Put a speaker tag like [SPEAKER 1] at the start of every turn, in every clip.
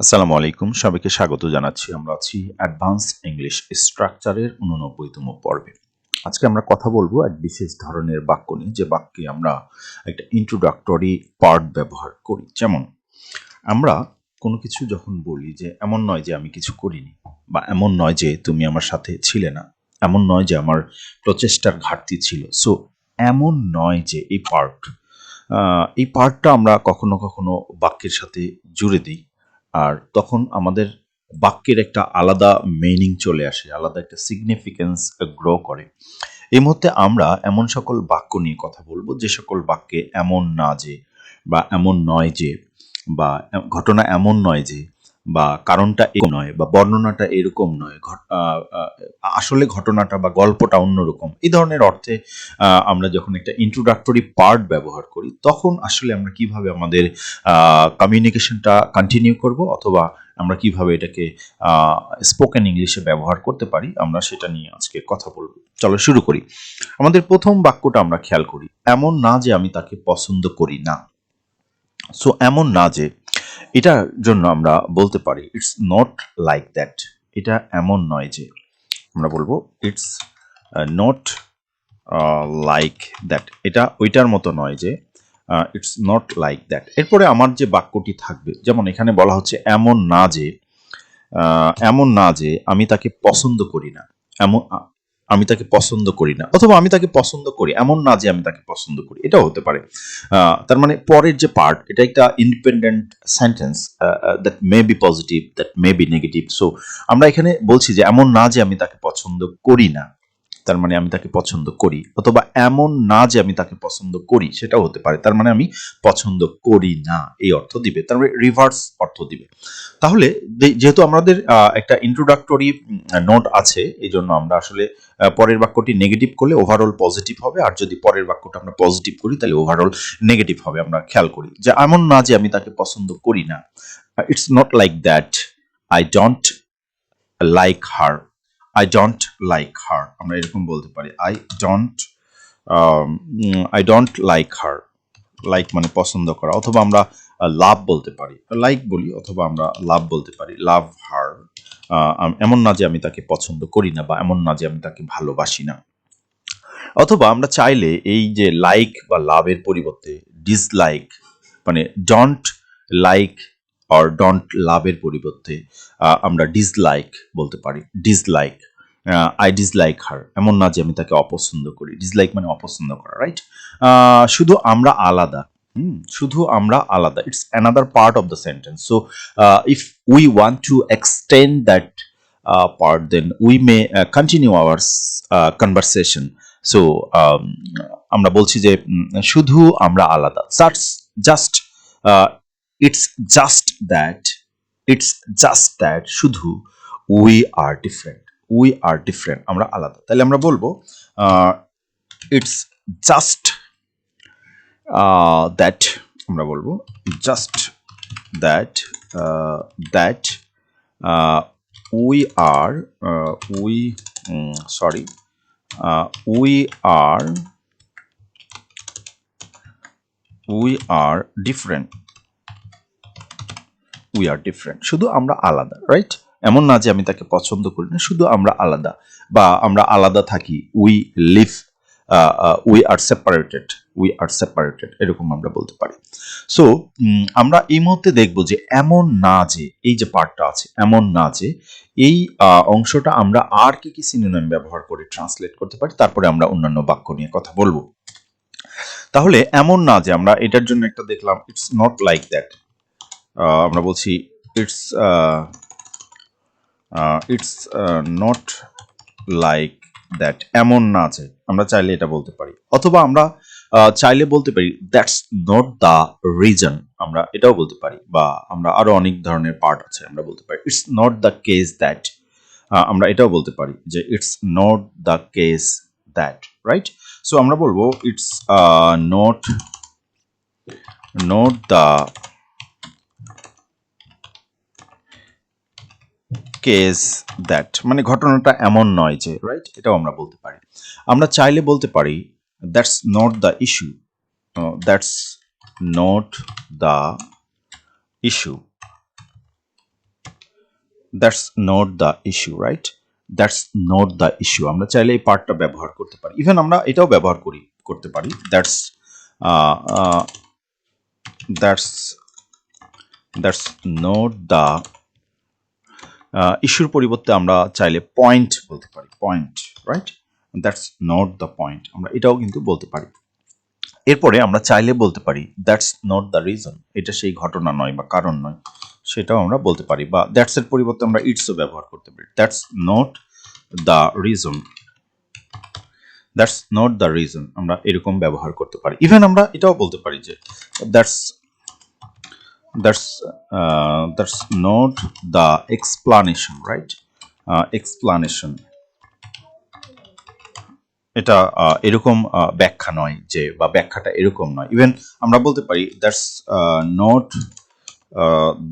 [SPEAKER 1] আসসালামু আলাইকুম, সবাইকে স্বাগত জানাচ্ছি। আমরা আছি অ্যাডভান্স ইংলিশ স্ট্রাকচারের উননব্বইতম পর্বে। আজকে আমরা কথা বলব এক বিশেষ ধরনের বাক্য নিয়ে, যে বাক্যে আমরা একটা ইন্ট্রোডাক্টরি পার্ট ব্যবহার করি। যেমন, আমরা কোনো কিছু যখন বলি যে, এমন নয় যে আমি কিছু করিনি বা, এমন নয় যে তুমি আমার সাথে ছিলে না এমন নয় যে আমার প্রচেষ্টার ঘাটতি ছিল সো, এমন নয় যে এই পার্ট এই পার্টটা আমরা কখনো কখনো বাক্যের সাথে জুড়ে দিই। আর তখন আমাদের বাক্যের একটা আলাদা মিনিং চলে আসে, আলাদা একটা সিগনিফিকেন্স গ্রো করে। এই মুহূর্তে আমরা এমন সকল বাক্য নিয়ে কথা বলব, যে সকল বাক্যে এমন না যে বা এমন নয় যে বা ঘটনা এমন নয় যে বা কারণটা এরকম নয় বা বর্ণনাটা এরকম নয় আসলে ঘটনাটা বা গল্পটা অন্যরকম। এই ধরনের অর্থে আমরা যখন একটা ইন্ট্রোডাক্টরি পার্ট ব্যবহার করি, তখন আসলে আমরা কীভাবে আমাদের কমিউনিকেশনটা কন্টিনিউ করব অথবা আমরা কীভাবে এটাকে স্পোকেন ইংলিশে ব্যবহার করতে পারি, আমরা সেটা নিয়ে আজকে কথা বলব। চলো শুরু করি। আমাদের প্রথম বাক্যটা আমরা খেয়াল করি। এমন না যে আমি তাকে পছন্দ করি না। সো এমন না যে এটার জন্য আমরা বলতে পারি ইটস নট লাইক দ্যাট এটা এমন নয় যে আমরা বলব ইটস নট লাইক দ্যাট এটা ওইটার মতো নয় যে ইটস নট লাইক দ্যাট এরপরে আমার যে বাক্যটি থাকবে, যেমন এখানে বলা হচ্ছে এমন না যে এমন না যে আমি তাকে পছন্দ করি না। এমন আমি তাকে পছন্দ করি না, অথবা আমি তাকে পছন্দ করি, এমন না যে আমি তাকে পছন্দ করি, এটাও হতে পারে। তার মানে পরের যে পার্ট এটা একটা independent sentence that may be positive that may be negative so আমরা এখানে বলছি যে, এমন না যে আমি তাকে পছন্দ করি না। তার মানে আমি তাকে পছন্দ করি, অথবা এমন না যে আমি তাকে পছন্দ করি, সেটাও হতে পারে। তার মানে আমি পছন্দ করি না, এই অর্থ দিবে। তার মানে রিভার্স অর্থ দিবে। তাহলে যেহেতু আমাদের একটা ইন্ট্রোডাক্টরি নোট আছে, এই জন্য আমরা আসলে পরের বাক্যটি নেগেটিভ করলে ওভারঅল পজিটিভ হবে, আর যদি পরের বাক্যটা আমরা পজিটিভ করি, তাহলে ওভারঅল নেগেটিভ হবে, আমরা খেয়াল করি। যে এমন না যে আমি তাকে পছন্দ করি না। It's not like that I don't like her I don't like her আমরা এরকম বলতে পারি। I don't I don't like her like মানে পছন্দ করা। অথবা আমরা লাভ বলতে পারি। লাইক বলি অথবা আমরা লাভ বলতে পারি। লাভ হার এমন না যে আমি তাকে পছন্দ করি না বা এমন না যে আমি তাকে ভালোবাসি না। অথবা আমরা চাইলে এই যে লাইক বা লাভের পরিবর্তে ডিসলাইক মানে ডন্ট লাইক অর ডন্ট লাভের পরিবর্তে আমরা ডিসলাইক বলতে পারি। ডিসলাইক আই ডিসলাইক হার এমন না যে আমি তাকে অপছন্দ করি। ডিসলাইক মানে অপছন্দ করা রাইট শুধু আমরা আলাদা শুধু আমরা আলাদা। It's another part of the sentence so if we want to extend that part then we may continue our conversation so আমরা বলছি যে শুধু আমরা আলাদা। Just just it's just that it's just that শুধু we are different we are different আমরা আলাদা। তাহলে আমরা বলব ইটস জাস্ট দ্যাট আমরা বলব just that that we are we sorry we are we are different we are different শুধু আমরা আলাদা রাইট এমন না যে আমি তাকে পছন্দ করি না, শুধু আমরা আলাদা। বা আমরা আলাদা থাকি we live we are separated we are separated এরকম আমরা বলতে পারি। সো আমরা এই মুহূর্তে দেখব যে এমন না যে, এই যে পার্টটা আছে, এমন না যে, এই অংশটা আমরা আর কি কি সিনোনিম ব্যবহার করে ট্রান্সলেট করতে পারি, তারপরে আমরা অন্যান্য বাক্য নিয়ে কথা বলব। তাহলে এমন না যে আমরা এটার জন্য একটা দেখলাম ইটস নট লাইক দ্যাট আমরা বলছি it's it's not like that এমন না আছে আমরা চাইলে এটা বলতে পারি। অথবা আমরা চাইলে বলতে পারি দ্যাটস নট দ্য রিজন আমরা এটাও বলতে পারি, বা আমরা আরও অনেক ধরনের পার্ট আছে আমরা বলতে পারি। It's not the case that আমরা এটাও বলতে পারি যে it's not the case that right so আমরা বলব it's not not the case that মানে ঘটনাটা এমন নয় যে রাইট এটাও আমরা বলতে পারি। আমরা চাইলে বলতে পারি that's not the issue. That's not the issue. That's not the issue right? That's not the issue. আমরা চাইলে এই পার্টটা ব্যবহার করতে পারি। ইভেন আমরা এটাও ব্যবহার করি করতে পারি। That's that's that's not the ইস্যুর পরিবর্তে আমরা চাইলে পয়েন্ট বলতে পারি। Point right that's not the point আমরা এটাও কিন্তু বলতে পারি। এরপরে আমরা চাইলে বলতে পারি দ্যাটস নট দ্য রিজন এটা সেই ঘটনা নয় বা কারণ নয়, সেটাও আমরা বলতে পারি। বা দ্যাটস এর পরিবর্তে আমরা ইটসও ব্যবহার করতে পারি। That's not the reason that's not the reason আমরা এরকম ব্যবহার করতে পারি। ইভেন আমরা এটাও বলতে পারি যে that's that's that's not the explanation right explanation এটা এরকম ব্যাখ্যা নয় যে, বা ব্যাখ্যাটা এরকম নয়। ইভেন আমরা বলতে পারি that's not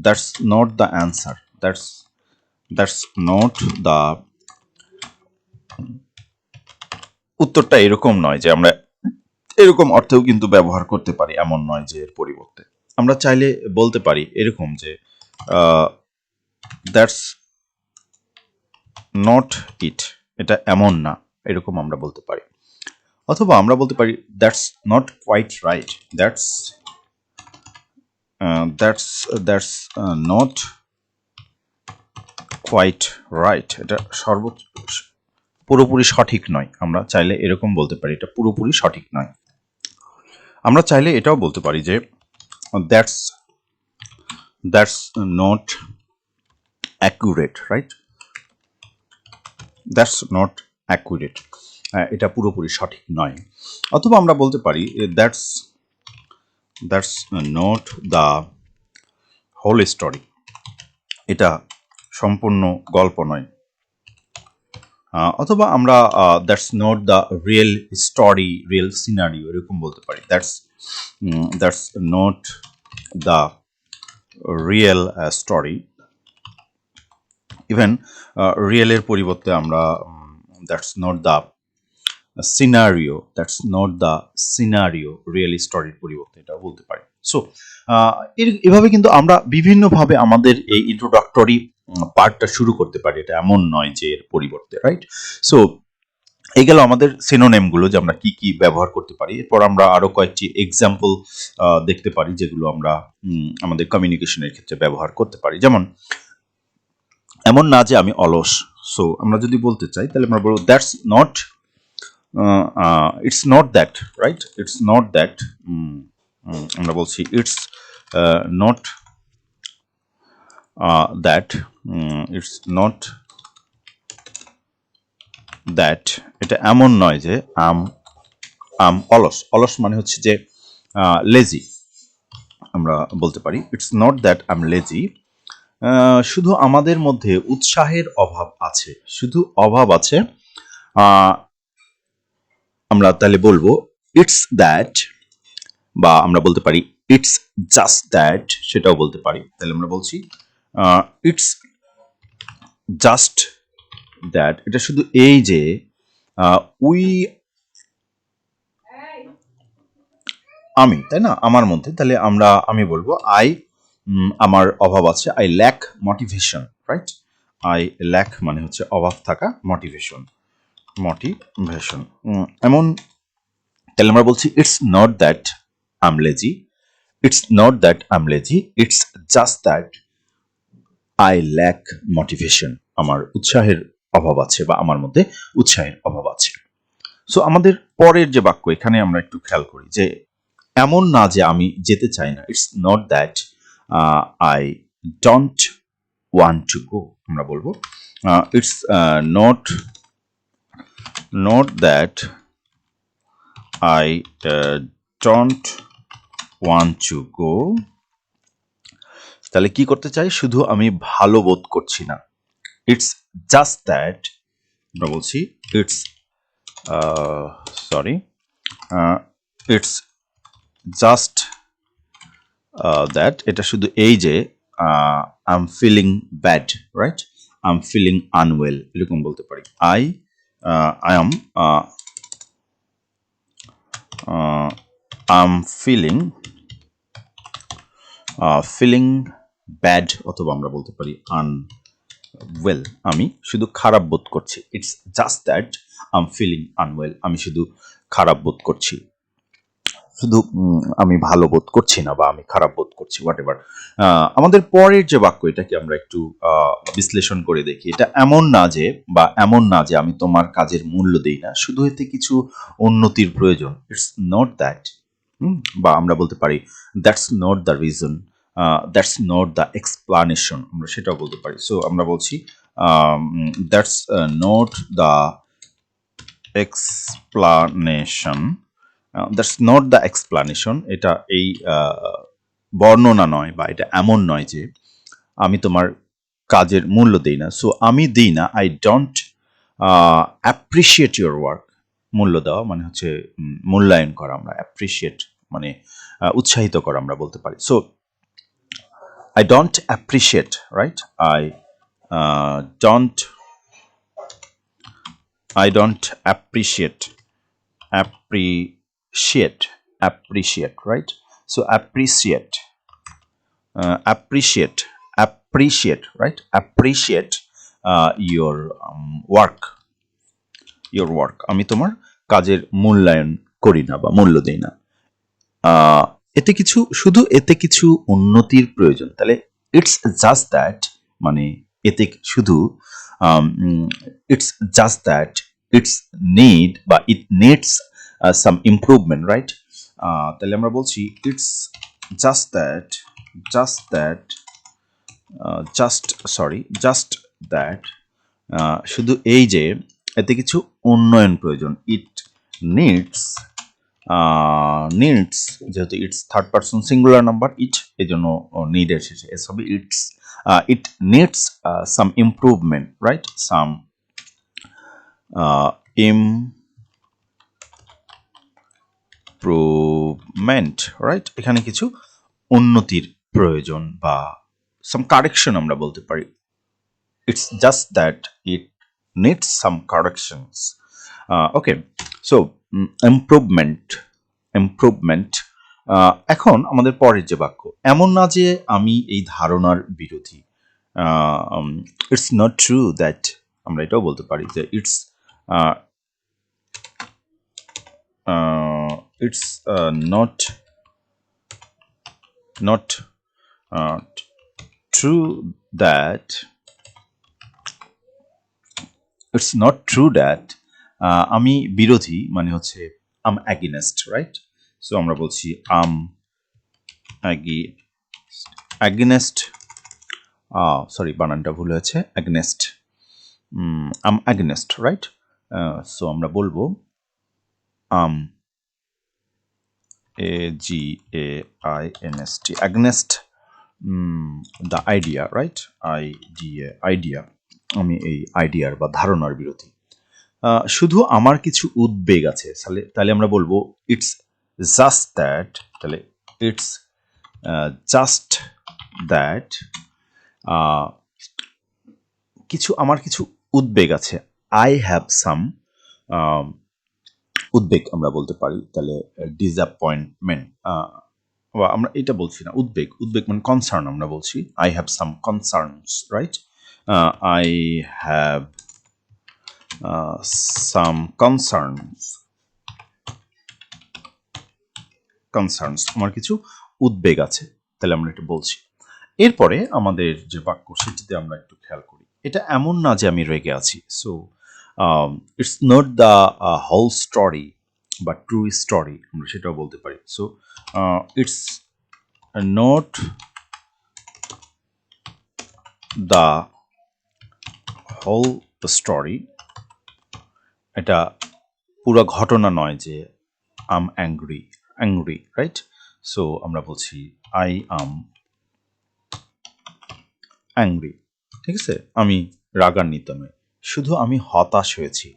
[SPEAKER 1] that's not the answer that's that's not the উত্তরটা এরকম নয় যে আমরা এরকম অর্থেও কিন্তু ব্যবহার করতে পারি, এমন নয় যে এর পরিবর্তে। আমরা চাইলে বলতে পারি এরকম যে দ্যাটস নট ইট এটা এমন না, এরকম আমরা বলতে পারি। অথবা আমরা বলতে পারি that's not quite right that's that's that's not quite right এটা সর্বোচ্চ, পুরোপুরি সঠিক নয়। আমরা চাইলে এরকম বলতে পারি, এটা পুরোপুরি সঠিক নয়। আমরা চাইলে এটাও বলতে পারি যে that's that's not accurate right that's not accurate এটা পুরোপুরি সঠিক নয়। অথবা আমরা বলতে পারি that's that's not the whole story এটা সম্পূর্ণ গল্প নয়। অথবা আমরা that's not the real story real scenario এরকম বলতে পারি। That's that's not the real story even রিয়েলের পরিবর্তে আমরা that's not the scenario that's not the scenario real স্টোরির পরিবর্তে এটা বলতে পারি। সো এভাবে কিন্তু আমরা বিভিন্নভাবে আমাদের এই ইন্ট্রোডাক্টরি পার্টটা শুরু করতে পারি। এটা এমন নয় যে এর পরিবর্তে রাইট সো এই গেল আমাদের সিনোনেমগুলো যে আমরা কি কি ব্যবহার করতে পারি। এরপর আমরা আরও কয়েকটি এক্সাম্পল দেখতে পারি যেগুলো আমরা আমাদের কমিউনিকেশনের ক্ষেত্রে ব্যবহার করতে পারি। যেমন, এমন না যে আমি অলস। সো আমরা যদি বলতে চাই, তাহলে আমরা বলব that's not it's not that right it's not that আমরা বলছি it's not that it's not that এটা এমন নয় যে আম আম অলস। অলস মানে হচ্ছে যে লেজি আমরা বলতে পারি। It's not that I'm lazy শুধু আমাদের মধ্যে উৎসাহের অভাব আছে। শুধু অভাব আছে আমরা তাহলে বলব ইটস দ্যাট বা আমরা বলতে পারি ইটস জাস্ট দ্যাট সেটাও বলতে পারি। তাহলে আমরা বলছি ইটস জাস্ট দ্যাট এটা শুধু এই যে উই আমি তাই না? আমার মধ্যে তাহলে আমরা, আমি বলব আই আমার অভাব আছে I lack motivation right I lack মানে হচ্ছে অভাব থাকা মোটিভেশন মোটিভেশন এমন, তাহলে আমরা বলছি it's not that I'm lazy it's not that I'm lazy it's just that I lack motivation আমার উৎসাহের অভাব আছে বা আমার মধ্যে উৎসাহের অভাব আছে। সো আমাদের পরের যে বাক্য, এখানে আমরা একটু খেয়াল করি যে, এমন না যে আমি যেতে চাই না it's not that I don't want to go আমরা বলব। It's not not that I don't want to go তাহলে কি করতে চাই? শুধু আমি ভালো বোধ করছি না। ইটস জাস্ট দ্যাট আমরা বলছি it's sorry it's just that এটা শুধু এই যে I am feeling bad right I am feeling unwell এরকম বলতে পারি। I I am I am feeling feeling bad অথবা আমরা বলতে পারি আন ওয়েল আমি শুধু খারাপ বোধ করছি। It's just that I am feeling unwell আমি শুধু খারাপ বোধ করছি। শুধু আমি ভালো বোধ করছি না বা আমি খারাপ বোধ করছি হোয়াট এভার আমাদের পরের যে বাক্য, এটাকে আমরা একটু বিশ্লেষণ করে দেখি। এটা এমন না যে, বা এমন না যে আমি তোমার কাজের মূল্য দেই না। শুধু এতে কিছু উন্নতির প্রয়োজন। ইটস নট দ্যাট বা আমরা বলতে পারি that's not the reason that's not the explanation আমরা সেটাও বলতে পারি। সো আমরা বলছি that's not the explanation that's not the explanation এটা এই বর্ণনা নয় বা এটা এমন নয় যে আমি তোমার কাজের মূল্য দিই না। সো আমি দিই না I don't appreciate your work মূল্য দেওয়া মানে হচ্ছে মূল্যায়ন করা, আমরা অ্যাপ্রিসিয়েট মানে উৎসাহিত করা আমরা বলতে পারি। So I don't appreciate right I don't I don't appreciate appreciate appreciate right so appreciate appreciate appreciate right appreciate your work your work আমি তোমার কাজের মূল্যায়ন করি না বা মূল্য দিই না। এতে কিছু, শুধু এতে কিছু উন্নতির প্রয়োজন। তাহলে ইটস জাস্ট দ্যাট মানে এতে শুধু it's just that it's need বা it needs some improvement right তাহলে আমরা বলছি it's just that just that just sorry just that শুধু এই যে এতে কিছু উন্নয়ন প্রয়োজন। ইট নিডস নিডস যেহেতু it's third person singular number it এই জন্য নিড এসেছে এস হবে it's it needs some improvement right some improvement right এখানে কিছু উন্নতির প্রয়োজন বা সাম কারেকশন আমরা বলতে পারি। It's just that it needs some corrections okay, so improvement uh, এখন আমাদের পরের যে বাক্য এমন না যে আমি এই ধারণার বিরোধী। ইটস নট ট্রু দ্যাট আমরা এটাও বলতে পারি যে it's it's not not true that it's not true that আমি বিরোধী মানে হচ্ছে আম অ্যাগিনেস্ট রাইট সো আমরা বলছি আম অ্যাগি অ্যাগিনেস্ট সরি বানানটা ভুল হয়েছে against um against right so আমরা বলব I'm A G A I N S T against the idea right I D A idea আমি এই আইডিয়ার বা ধারণার বিরোধী। শুধু আমার কিছু উদ্বেগ আছে। তাহলে তাহলে আমরা বলব ইটস জাস্ট দ্যাট তাহলে ইটস জাস্ট দ্যাট কিছু, আমার কিছু উদ্বেগ আছে। আই হ্যাভ সাম উদ্বেগ আমরা বলতে পারি। তাহলে ডিসঅ্যাপয়েন্টমেন্ট বা আমরা এটা বলছি না, উদ্বেগ। উদ্বেগ মানে কনসার্ন আমরা বলছি। I have some concerns right I have some concerns concerns আমার কিছু উদ্বেগ আছে, তাহলে আমরা এটা বলছি। এরপরে আমাদের যে বাক্য সেটিতে আমরা একটু খেয়াল করি, এটা এমন না যে আমি রেগে আছি। So it's not the whole story বা ট্রু স্টোরি আমরা সেটাও বলতে পারি। So it's not the whole story এটা পুরো ঘটনা নয় যে I'm angry angry right so আমরা বলছি আই আম অ্যাংরি ঠিক আছে? আমি রাগান্বিত নই। শুধু আমি হতাশ হয়েছি।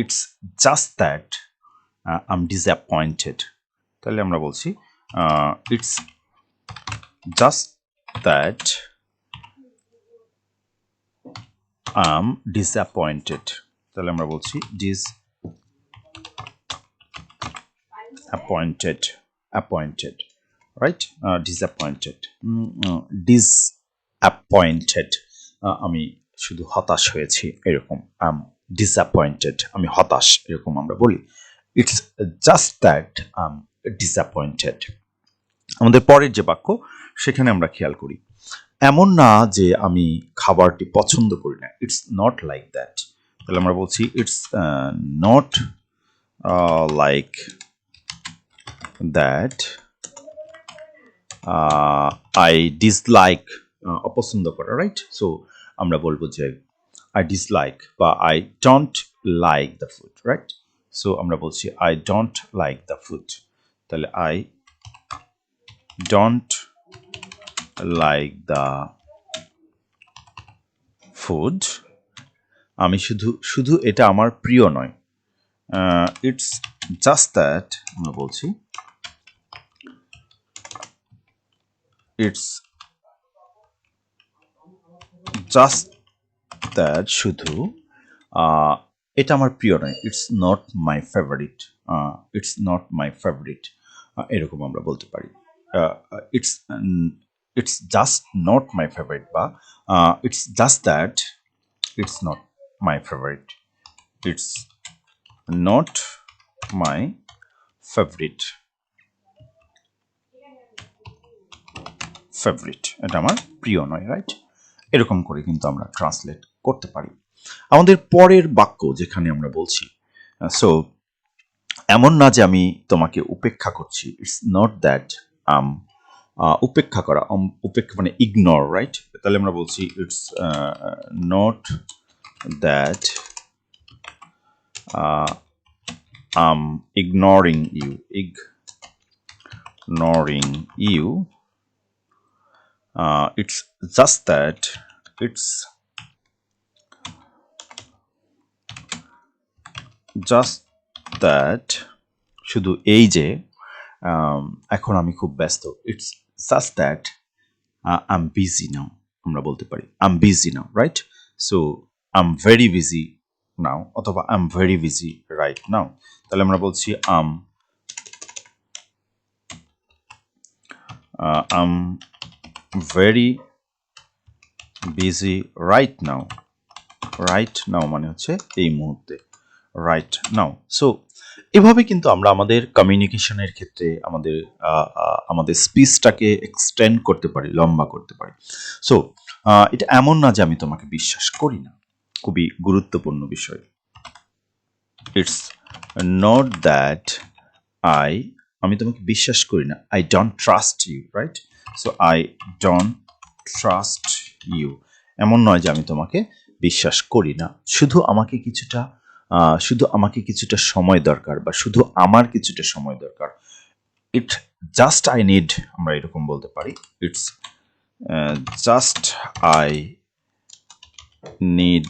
[SPEAKER 1] It's just that I'm disappointed তাহলে আমরা বলছি it's just that I'm disappointed তাহলে আমরা বলছি dis appointed appointed right? Uh, disappointed. Disappointed আমি শুধু হতাশ হয়েছি এরকম। আম ডিসঅ্যাপয়েন্টেড আমি হতাশ এরকম আমরা বলি। It's just that I'm disappointed আমাদের পরের যে বাক্য সেখানে আমরা খেয়াল করি। এমন না যে আমি খাবারটি পছন্দ করি না। ইটস নট লাইক দ্যাট তাহলে আমরা বলছি it's not like that I dislike অপছন্দ করা রাইট সো আমরা বলব যে আই ডিসলাইক বা I don't like the food right so আমরা বলছি I don't like the food তাহলে I don't like the food আমি শুধু শুধু এটা আমার প্রিয় নয়। ইটস জাস্ট দ্যাট আমরা বলছি ইটস জাস্ট দ্যাট শুধু এটা আমার প্রিয় নয়। It's not my favourite it's not my favourite এরকম আমরা বলতে পারি। It's it's just not my favourite বা it's just that it's not my favourite it's not my favourite favourite এটা আমার প্রিয় নয় রাইট এরকম করে কিন্তু আমরা ট্রান্সলেট করতে পারি। আমাদের পরের বাক্য যেখানে আমরা বলছি সো এমন না যে আমি তোমাকে উপেক্ষা করছি। ইটস নট দ্যাট আম উপেক্ষা করা উপেক্ষা মানে ইগনোর রাইট তাহলে আমরা বলছি it's not that I'm ignoring you ignoring you uh, it's just that it's just that শুধু এই যে um, এখন আমি খুব ব্যস্ত। It's just that I'm busy now আমরা বলতে পারি। I'm busy now right so I'm very busy now অথবা I'm very busy right now তাহলে আমরা বলছি I'm I'm very busy right now right now মানে হচ্ছে এই মুহূর্তে। রাইট নাও সো এভাবে কিন্তু আমরা আমাদের কমিউনিকেশনের ক্ষেত্রে আমাদের আমাদের স্পিচটাকে এক্সটেন্ড করতে পারি, লম্বা করতে পারি। সো এটা এমন না যে আমি তোমাকে বিশ্বাস করি না। খুবই গুরুত্বপূর্ণ বিষয়। ইটস নট দ্যাট আই আমি তোমাকে বিশ্বাস করি না। I don't trust you right so I don't trust you এমন নয় যে আমি তোমাকে বিশ্বাস করি না। শুধু আমাকে কিছুটা শুধু আমাকে কিছুটা সময় দরকার বা শুধু আমার কিছুটা সময় দরকার। ইট জাস্ট আই নিড আমরা এরকম বলতে পারি। It's just I need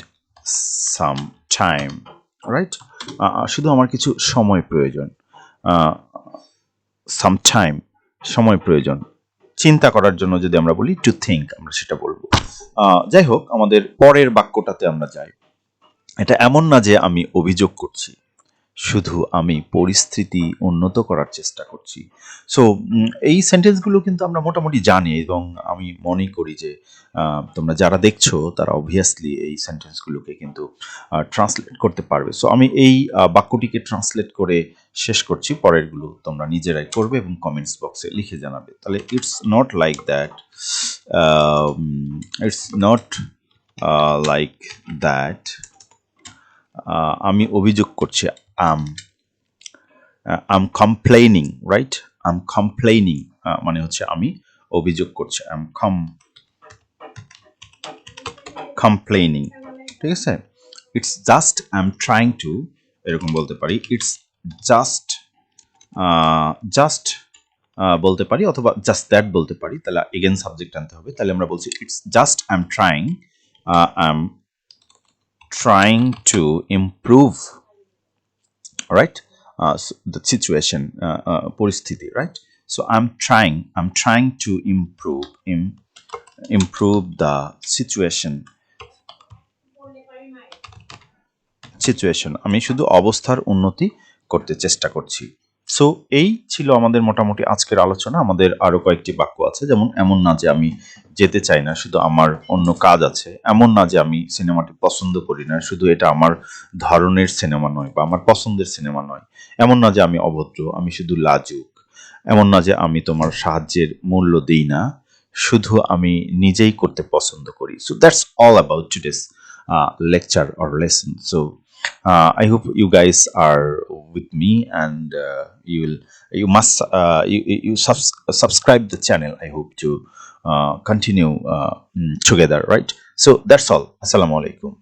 [SPEAKER 1] some time right শুধু আমার কিছু সময় প্রয়োজন। সাম টাইম সময় প্রয়োজন। চিন্তা করার জন্য যদি আমরা বলি টু থিঙ্ক আমরা সেটা বলব। যাই হোক, আমাদের পরের বাক্যটাতে আমরা যাই। এটা এমন না যে আমি অভিযোগ করছি। শুধু আমি পরিস্থিতি উন্নত করার চেষ্টা করছি। সো এই সেন্টেন্সগুলো কিন্তু আমরা মোটামুটি জানি এবং আমি মনে করি যে তোমরা যারা দেখছ, তারা অবভিয়াসলি এই সেন্টেন্সগুলোকে কিন্তু ট্রান্সলেট করতে পারবে। সো আমি এই বাক্যটিকে ট্রান্সলেট করে শেষ করছি। পরেরগুলো তোমরা নিজেরাই করবে এবং কমেন্টস বক্সে লিখে জানাবে। তাহলে it's not like that it's not like that আমি অভিযোগ করছি um um complaining right um complaining মানে হচ্ছে আমি অভিযোগ করছি। আম কম কমপ্লেনিং ঠিক আছে? It's just I am trying to এরকম বলতে পারি। ইটস জাস্ট জাস্ট বলতে পারি অথবা জাস্ট দ্যাট বলতে পারি। তাহলে এগেন সাবজেক্ট আনতে হবে। তাহলে আমরা বলছি it's just I am trying I am trying to improve right uh, so the situation uh, uh, right so i'm trying i'm trying to improve im, improve the situation situation আমি শুধু অবস্থার উন্নতি করতে চেষ্টা করছি সো এই ছিল আমাদের মোটামুটি আজকের আলোচনা। আমাদের আরও কয়েকটি বাক্য আছে, যেমন, এমন না যে আমি যেতে চাই না, শুধু আমার অন্য কাজ আছে। এমন না যে আমি সিনেমাটি পছন্দ করি না, শুধু এটা আমার ধরনের সিনেমা নয় বা আমার পছন্দের সিনেমা নয়। এমন না যে আমি অভদ্র, আমি শুধু লাজুক। এমন না যে আমি তোমার সাহায্যের মূল্য দিই না, শুধু আমি নিজেই করতে পছন্দ করি। So that's all about today's lecture or lesson so uh, I hope you guys are with me and uh, you will you must uh, you, you subs- subscribe the channel I hope to uh, continue uh, mm, together right? So that's all. Assalamu alaikum